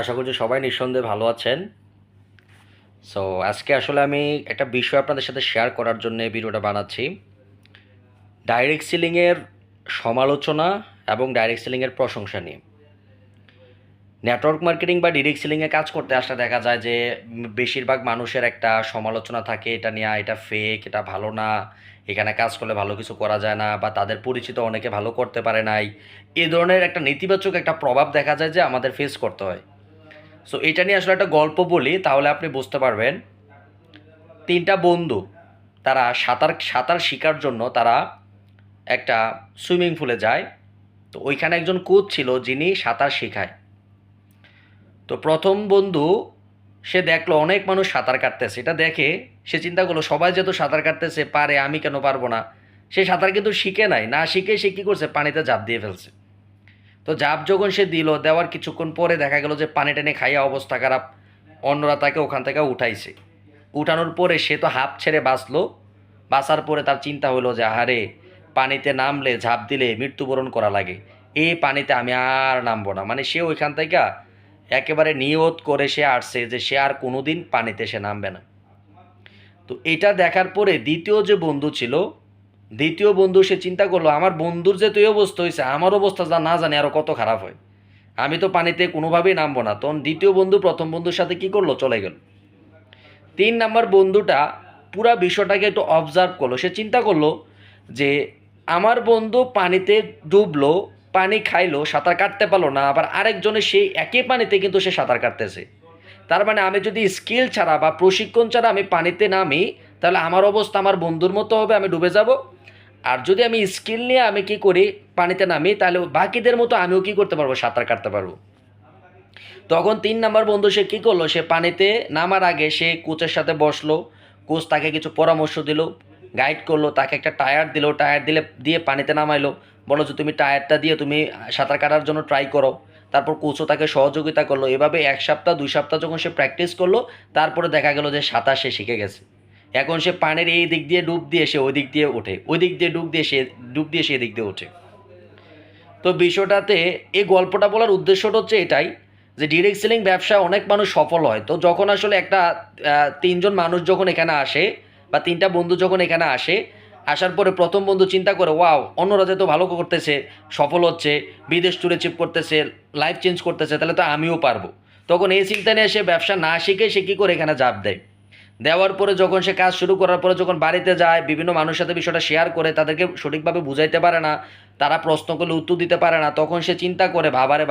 আশা করছি সবাই নিঃসন্দেহে ভালো আছেন। সো আজকে আসলে আমি একটা বিষয় আপনাদের সাথে শেয়ার করার জন্য ভিডিওটা বানাচ্ছি। ডাইরেক্ট সিলিংয়ের সমালোচনা এবং ডাইরেক্ট সিলিংয়ের প্রশংসা নিয়ে। নেটওয়ার্ক মার্কেটিং বা ডিরেক্ট সিলিংয়ে কাজ করতে আসলে দেখা যায় যে, বেশিরভাগ মানুষের একটা সমালোচনা থাকে, এটা নিয়ে, এটা ফেক এটা ভালো না, এখানে কাজ করলে ভালো কিছু করা যায় না বা তাদের পরিচিত অনেকে ভালো করতে পারে নাই। এ ধরনের একটা নেতিবাচক একটা প্রভাব দেখা যায় যে আমাদের ফেস করতে হয়। সো এটা নিয়ে আসলে একটা গল্প বলি, তাহলে আপনি বুঝতে পারবেন। তিনটা বন্ধু, তারা সাঁতার সাঁতার শেখার জন্য তারা একটা সুইমিং পুলে যায়। তো ওইখানে একজন কোচ ছিল, যিনি সাঁতার শেখায়। তো প্রথম বন্ধু, সে দেখল অনেক মানুষ সাঁতার কাটতেছে। এটা দেখে সে চিন্তা করল, সবাই যেহেতু সাঁতার কাটতেছে, পারে, আমি কেন পারব না? সে সাঁতার কিন্তু শিখে নাই। না শিখে সে কী করছে? পানিতে ঝাঁপ দিয়ে ফেলছে। তো ঝাঁপ যখন সে দিল, দেওয়ার কিছুক্ষণ পরে দেখা গেল যে পানি টেনে খাইয়া অবস্থা খারাপ। অন্যরা তাকে ওখান থেকে উঠাইছে। উঠানোর পরে সে তো হাফ ছেড়ে বাঁচলো। বাঁচার পরে তার চিন্তা হলো যে, আহারে, পানিতে নামলে, ঝাঁপ দিলে মৃত্যুবরণ করা লাগে। এই পানিতে আমি আর নামবো না। মানে সে ওইখান থেকে একেবারে নিয়ত করে সে আসছে যে, সে আর কোনোদিন পানিতে সে নামবে না। তো এটা দেখার পরে দ্বিতীয় যে বন্ধু ছিল দ্বিতীয় বন্ধু সে চিন্তা করল, আমার বন্ধুর যে তুই অবস্থা হয়েছে আমার অবস্থা যা না জানি আরও কত খারাপ হয়। আমি তো পানিতে কোনোভাবেই নামবো না। তখন দ্বিতীয় বন্ধু প্রথম বন্ধুর সাথে কি করল? চলে গেল। তিন নাম্বার বন্ধুটা পুরা বিষয়টাকে একটু অবজার্ভ করল। সে চিন্তা করল যে, আমার বন্ধু পানিতে ডুবলো, পানি খাইলো, সাঁতার কাটতে পারল না, আবার আরেকজনের সেই একই পানিতে কিন্তু সে সাঁতার কাটতেছে। তার মানে আমি যদি স্কিল ছাড়া বা প্রশিক্ষণ ছাড়া আমি পানিতে নামি তাহলে আমার অবস্থা আমার বন্ধুর মতো হবে, আমি ডুবে যাব। আর যদি আমি স্কিল নিয়ে আমি কি করি, পানিতে নামি, তাহলে বাকিদের মতো আমিও কি করতে পারব? সাঁতার কাটতে পারব। তখন তিন নাম্বার বন্ধু সে কী করল? সে পানিতে নামার আগে সে কোচের সাথে বসল। কোচ তাকে কিছু পরামর্শ দিল গাইড করল, তাকে একটা টায়ার দিল। টায়ার দিলে, দিয়ে পানিতে নামাইলো। বলো যে, তুমি টায়ারটা দিয়ে তুমি সাঁতার কাটার জন্য ট্রাই করো। তারপর কোচও তাকে সহযোগিতা করল। এভাবে এক সপ্তাহ, দুই সপ্তাহ যখন সে প্র্যাকটিস করল, তারপরে দেখা গেল যে সাঁতার সে শিখে গেছে। এখন সে পানের এই দিক দিয়ে ডুব দিয়ে সে ওই দিক দিয়ে ওঠে। ওই দিক দিয়ে ডুব দিয়ে সে ডুব দিয়ে সে দিক দিয়ে ওঠে। তো বিষয়টাতে এই গল্পটা বলার উদ্দেশ্যটা হচ্ছে এটাই যে ডিরেক্ট সেলিং ব্যবসা অনেক মানুষ সফল হয়। তো যখন আসলে একটা তিনজন মানুষ যখন এখানে আসে বা তিনটা বন্ধু যখন এখানে আসে, আসার পরে প্রথম বন্ধু চিন্তা করে, ওয়াও অন্যরা যেহেতু ভালো করতেছে, সফল হচ্ছে, বিদেশ ট্যুরে চিপ করতেছে লাইফ চেঞ্জ করতেছে, তাহলে তো আমিও পারব। তখন এই চিন্তা নিয়ে সে ব্যবসা না শিখে সে কী করে এখানে জাপ দেয়? দেওয়ার পরে যখন সে কাজ শুরু করার পরে যখন বাড়িতে যায়, বিভিন্ন মানুষের সাথে বিষয়টা শেয়ার করে, তাদেরকে সঠিকভাবে বুঝাইতে পারে না, তারা প্রশ্ন করলে উত্তর দিতে পারে না, তখন সে চিন্তা করে ভাবারে